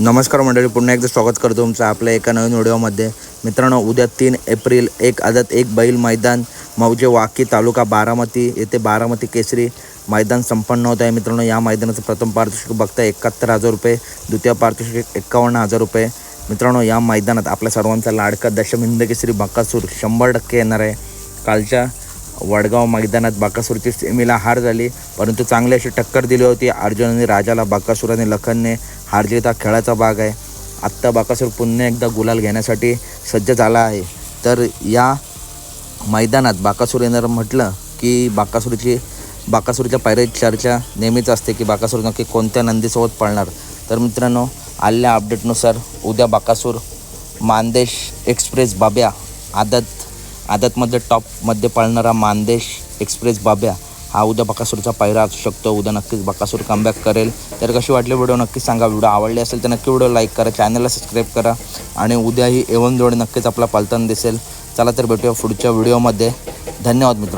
नमस्कार मंडळी पुन्हा एकदा स्वागत करतो तुमचं आपल्या एका नवीन व्हिडिओमध्ये. मित्रांनो उद्या तीन एप्रिल एक आदत एक बैल मैदान मौजे वाकी तालुका बारामती येथे बारामती केसरी मैदान संपन्न होत आहे. मित्रांनो या मैदानाचं प्रथम पारितोषिक बघता एकाहत्तर हजार रुपये द्वितीय पारितोषिक एकावन्न हजार रुपये. मित्रांनो या मैदानात आपल्या सर्वांचा लाडका दशमिंद केसरी बाकासूर शंभर टक्के येणार आहे. कालच्या वडगाव मैदानात बाकासूरची सेमीला हार झाली परंतु चांगली अशी टक्कर दिली होती. अर्जुनाने राजाला बाकासुराने आणि लखनने हार हा खेळाचा भाग आहे. आत्ता बाकासूर पुन्हा एकदा गुलाल घेण्यासाठी सज्ज झाला आहे. तर या मैदानात बाकासूर येणार म्हटलं की बाकासूरची बाकासूरच्या पायऱ्याची चर्चा नेहमीच असते की बाकासूर नक्की कोणत्या नंदीसोबत पळणार. तर मित्रांनो आलेल्या अपडेटनुसार उद्या बाकासूर मानदेश एक्सप्रेस बाब्या आदत आदतमध्ये टॉपमध्ये पळणारा मानदेश एक्सप्रेस बाब्या हा उद्या बकासूरचा पायरा असू शकतो उद्या नक्कीच बकासूर कमबॅक करेल. तर कशी वाटली व्हिडिओ नक्की सांगा. व्हिडिओ आवडली असेल तर नक्की व्हिडिओ लाईक करा चॅनलला सबस्क्राईब करा. आणि उद्याही एवन जोड नक्कीच आपला पालताना दिसेल. चला तर भेटूया पुढच्या व्हिडिओमध्ये धन्यवाद मित्रांनो.